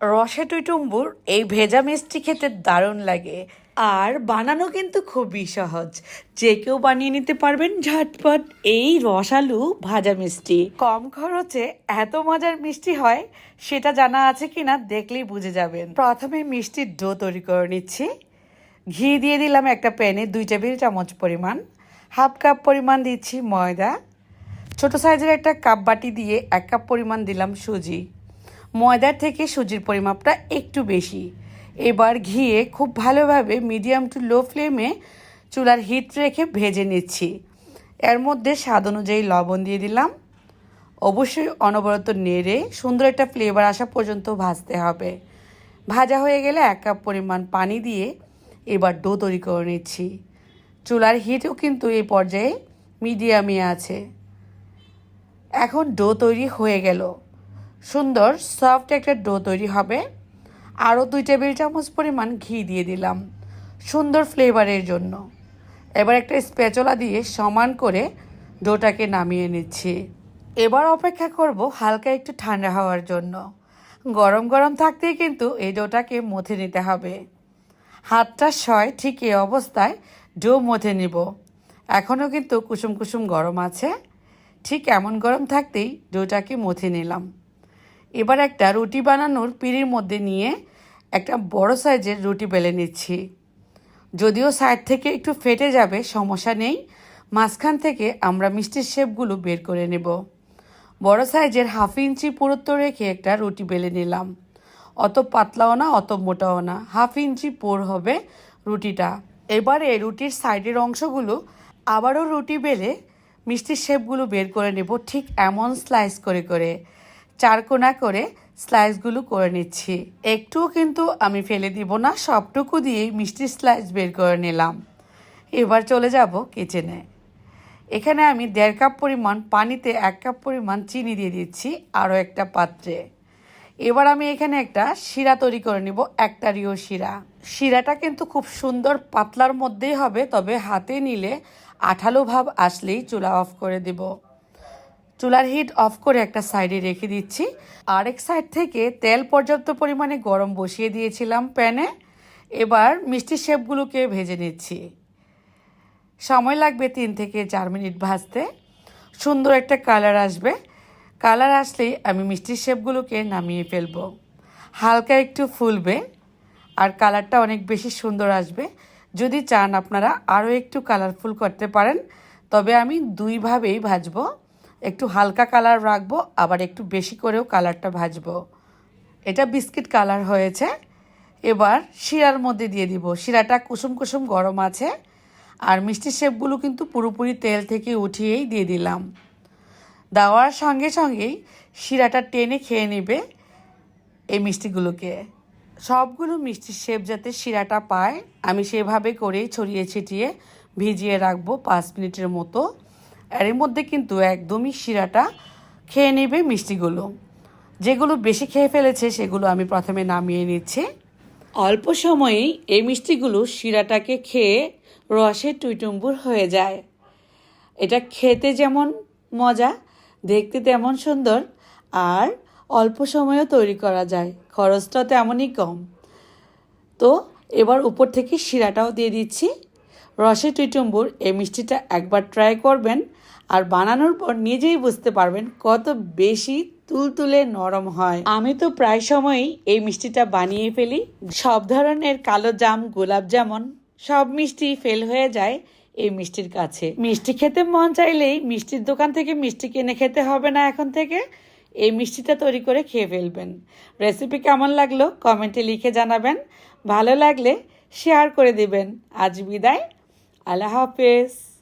রসে টুইটুম্বুর এই ভেজা মিষ্টি খেতে দারুণ লাগে। আর বানানো কিন্তু খুবই সহজ। যে কেউ বানিয়ে নিতে পারবেন ঝটপট এই রসালু ভাজা মিষ্টি। কম খরচে এত মজার মিষ্টি হয়, সেটা জানা আছে কিনা দেখলেই বুঝে যাবেন। প্রথমে মিষ্টির ডো তৈরি করে নিচ্ছি। ঘি দিয়ে দিলাম একটা প্যানে দুই টেবিল চামচ পরিমাণ। হাফ কাপ পরিমাণ দিচ্ছি ময়দা। ছোট সাইজের একটা কাপ বাটি দিয়ে এক কাপ পরিমাণ দিলাম সুজি। ময়দার থেকে সুজির পরিমাপটা একটু বেশি। এবার ঘিয়ে খুব ভালোভাবে মিডিয়াম টু লো ফ্লেমে চুলার হিট রেখে ভেজে নিচ্ছি। এর মধ্যে স্বাদ অনুযায়ী লবণ দিয়ে দিলাম। অবশ্যই অনবরত নেড়ে সুন্দর একটা ফ্লেভার আসা পর্যন্ত ভাজতে হবে। ভাজা হয়ে গেলে এক কাপ পরিমাণ পানি দিয়ে এবার ডো তৈরি করে নিচ্ছি। চুলার হিটও কিন্তু এই পর্যায়ে মিডিয়ামে আছে। এখন ডো তৈরি হয়ে গেল। সুন্দর সফট একটা ডো তৈরি হবে। আরও দুই টেবিল চামচ পরিমাণ ঘি দিয়ে দিলাম, সুন্দর ফ্লেভারের জন্য। এবার একটা স্প্যাচলা দিয়ে সমান করে ডোটাকে নামিয়ে নিচ্ছি। এবার অপেক্ষা করব হালকা একটু ঠান্ডা হওয়ার জন্য। গরম গরম থাকতেই কিন্তু এই ডোটাকে মথে নিতে হবে। হাতটা সয় ঠিক এই অবস্থায় ডো মথে নিব। এখনও কিন্তু কুসুম কুসুম গরম আছে। ঠিক এমন গরম থাকতেই ডোটাকে মথে নিলাম। এবার একটা রুটি বানানোর পিঁড়ির মধ্যে নিয়ে একটা বড় সাইজের রুটি বেলে নিচ্ছি। যদিও সাইড থেকে একটু ফেটে যাবে, সমস্যা নেই। মাঝখান থেকে আমরা মিষ্টির শেপগুলো বের করে নেব। বড় সাইজের হাফ ইঞ্চি পুরুত্ব রেখে একটা রুটি বেলে নিলাম। অত পাতলাও না, অত মোটাও না। হাফ ইঞ্চি পোর হবে রুটিটা। এবারে রুটির সাইডের অংশগুলো আবারও রুটি বেলে মিষ্টির শেপগুলো বের করে নেব ঠিক এমন স্লাইস করে করে। চারকোনা করে স্লাইসগুলো করে নিচ্ছি। একটুও কিন্তু আমি ফেলে দিব না, সবটুকু দিয়েই মিষ্টির স্লাইস বের করে নিলাম। এবার চলে যাব কিচেনে এখানে আমি দেড় কাপ পরিমাণ পানিতে এক কাপ পরিমাণ চিনি দিয়ে দিচ্ছি, আরও একটা পাত্রে। এবার আমি এখানে একটা শিরা তৈরি করে নিব একটারিও শিরা। শিরাটা কিন্তু খুব সুন্দর পাতলার মধ্যেই হবে, তবে হাতে নিলে আঠালো ভাব আসলেই চুলা অফ করে দেব। চুলার হিট অফ করে একটা সাইডে রেখে দিচ্ছি। আরেক সাইড থেকে তেল পর্যাপ্ত পরিমাণে গরম বসিয়ে দিয়েছিলাম প্যানে। এবার মিষ্টি শেপগুলোকে ভেজে নিচ্ছি। সময় লাগবে তিন থেকে চার মিনিট ভাজতে। সুন্দর একটা কালার আসবে। কালার আসলেই আমি মিষ্টির শেপগুলোকে নামিয়ে ফেলব। হালকা একটু ফুলবে আর কালারটা অনেক বেশি সুন্দর আসবে। যদি চান আপনারা আরও একটু কালারফুল করতে পারেন, তবে আমি দুইভাবেই ভাজবো। একটু হালকা কালার রাখব, আবার একটু বেশি করেও কালারটা ভাজবো। এটা বিস্কিট কালার হয়েছে। এবার শিরার মধ্যে দিয়ে দিব। শিরাটা কুসুম কুসুম গরম আছে। আর মিষ্টি শেপগুলো কিন্তু পুরোপুরি তেল থেকে উঠিয়েই দিয়ে দিলাম। দেওয়ার সঙ্গে সঙ্গেই শিরাটা টেনে খেয়ে নেবে এই মিষ্টিগুলোকে। সবগুলো মিষ্টির শেপ যাতে শিরাটা পায়, আমি সেভাবে করেই ছড়িয়ে ছিটিয়ে ভিজিয়ে রাখব পাঁচ মিনিটের মতো। এর মধ্যে কিন্তু একদমই শিরাটা খেয়ে নেবে মিষ্টিগুলো। যেগুলো বেশি খেয়ে ফেলেছে সেগুলো আমি প্রথমে নামিয়ে নিচ্ছি। অল্প সময়েই এই মিষ্টিগুলো শিরাটাকে খেয়ে রসে টুইটুম্বুর হয়ে যায়। এটা খেতে যেমন মজা, দেখতে তেমন সুন্দর আর অল্প সময়েও তৈরি করা যায়। খরচটা তেমনই কম। তো এবার উপর থেকে শিরাটাও দিয়ে দিচ্ছি। রসে টুইটুম্বুর এই মিষ্টিটা একবার ট্রাই করবেন আর বানানোর পর নিজেই বুঝতে পারবেন কত বেশি তুলতুলে নরম হয়। আমি তো প্রায় সময়ই এই মিষ্টিটা বানিয়ে ফেলি। সব ধরনের কালো জাম, গোলাপ জামুন, সব মিষ্টি ফেল হয়ে যায় এই মিষ্টির কাছে। মিষ্টি খেতে মন চাইলেই মিষ্টির দোকান থেকে মিষ্টি কিনে খেতে হবে না এখন থেকে। এই মিষ্টিটা তৈরি করে খেয়ে ফেলবেন। রেসিপি কেমন লাগল কমেন্টে লিখে জানাবেন। ভালো লাগলে শেয়ার করে দিবেন। আজ বিদায়। আল্লাহ হাফেজ।